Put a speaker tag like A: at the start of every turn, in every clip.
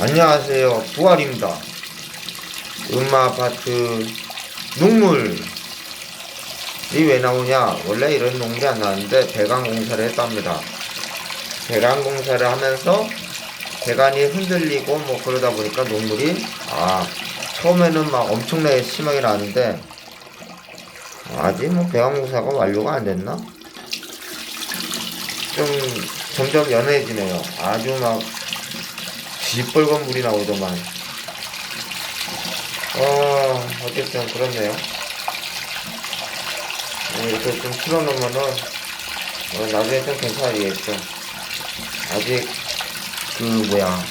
A: 안녕하세요. 부활입니다. 음마 아파트 녹물. 이 왜 나오냐? 원래 이런 녹물이 안 나왔는데 배관 공사를 했답니다. 배관 공사를 하면서 배관이 흔들리고 뭐 그러다 보니까 녹물이 아 처음에는 막 엄청나게 심하게 나는데 아직 뭐 배관 공사가 완료가 안 됐나? 좀 점점 연해지네요. 아주 막 시뻘건 물이 나오더만. 어, 어쨌든 그렇네요. 어, 이렇게 좀 틀어놓으면은, 어, 나중에 좀 괜찮아지겠죠. 아직, 그, 뭐야.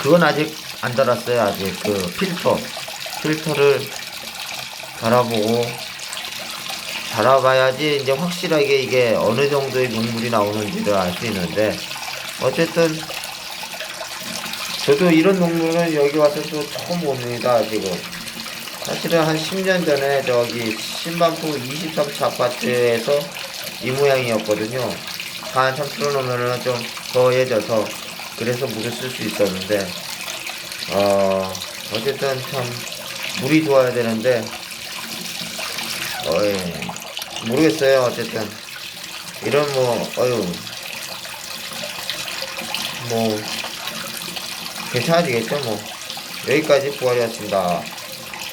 A: 그건 아직 안 달았어요, 아직. 그, 필터. 필터를 달아보고, 달아봐야지 이제 확실하게 이게 어느 정도의 녹물이 나오는지를 알 수 있는데, 어쨌든, 저도 이런 농물은 여기 와서 또 처음 봅니다, 지금. 사실은 한 10년 전에 저기 신반포 23차 아파트에서 이 모양이었거든요. 한참 틀어놓으면은 좀 거해져서 그래서 물을 쓸 수 있었는데, 어, 어쨌든 참 물이 좋아야 되는데, 어이, 모르겠어요, 어쨌든. 이런 뭐, 어휴, 뭐, 괜찮아지겠죠 뭐. 여기까지 부활이었습니다